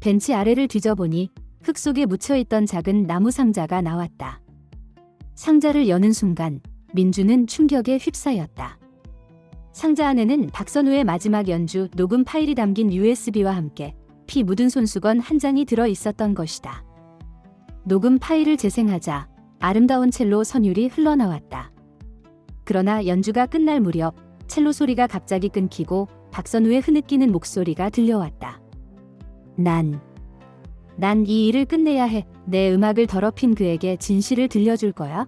벤치 아래를 뒤져보니 흙 속에 묻혀있던 작은 나무 상자가 나왔다. 상자를 여는 순간 민주는 충격에 휩싸였다. 상자 안에는 박선우의 마지막 연주 녹음 파일이 담긴 USB와 함께 피 묻은 손수건 한 장이 들어 있었던 것이다. 녹음 파일을 재생하자 아름다운 첼로 선율이 흘러나왔다. 그러나 연주가 끝날 무렵 첼로 소리가 갑자기 끊기고 박선우의 흐느끼는 목소리가 들려왔다. 난, 난 이 일을 끝내야 해. 내 음악을 더럽힌 그에게 진실을 들려줄 거야.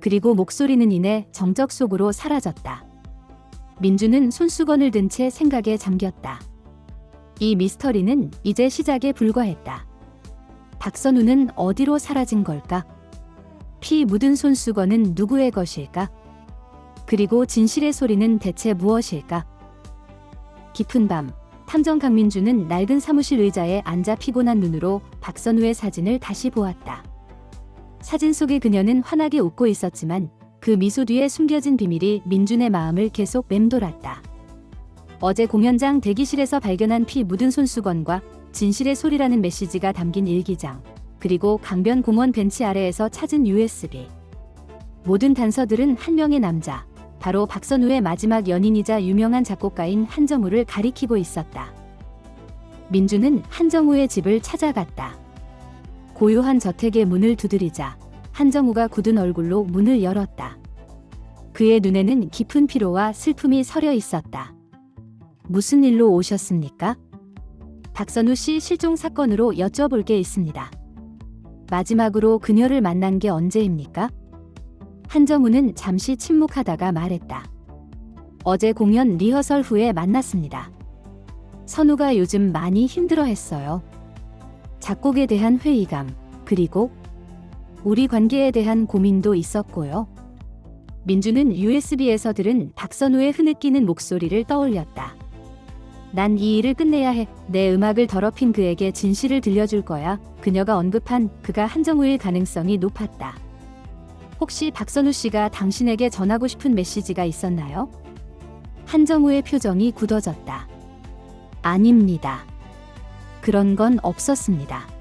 그리고 목소리는 이내 정적 속으로 사라졌다. 민주는 손수건을 든 채 생각에 잠겼다. 이 미스터리는 이제 시작에 불과했다. 박선우는 어디로 사라진 걸까? 피 묻은 손수건은 누구의 것일까? 그리고 진실의 소리는 대체 무엇일까? 깊은 밤, 탐정 강민주는 낡은 사무실 의자에 앉아 피곤한 눈으로 박선우의 사진을 다시 보았다. 사진 속의 그녀는 환하게 웃고 있었지만 그 미소 뒤에 숨겨진 비밀이 민준의 마음을 계속 맴돌았다. 어제 공연장 대기실에서 발견한 피 묻은 손수건과 진실의 소리라는 메시지가 담긴 일기장, 그리고 강변 공원 벤치 아래에서 찾은 USB. 모든 단서들은 한 명의 남자, 바로 박선우의 마지막 연인이자 유명한 작곡가인 한정우를 가리키고 있었다. 민주는 한정우의 집을 찾아갔다. 고요한 저택의 문을 두드리자 한정우가 굳은 얼굴로 문을 열었다. 그의 눈에는 깊은 피로와 슬픔이 서려 있었다. 무슨 일로 오셨습니까? 박선우 씨 실종 사건으로 여쭤볼 게 있습니다. 마지막으로 그녀를 만난 게 언제입니까? 한정우는 잠시 침묵하다가 말했다. 어제 공연 리허설 후에 만났습니다. 선우가 요즘 많이 힘들어 했어요. 작곡에 대한 회의감, 그리고 우리 관계에 대한 고민도 있었고요. 민주는 USB에서 들은 박선우의 흐느끼는 목소리를 떠올렸다. 난 이 일을 끝내야 해. 내 음악을 더럽힌 그에게 진실을 들려줄 거야. 그녀가 언급한 그가 한정우일 가능성이 높았다. 혹시 박선우 씨가 당신에게 전하고 싶은 메시지가 있었나요? 한정우의 표정이 굳어졌다. 아닙니다. 그런 건 없었습니다.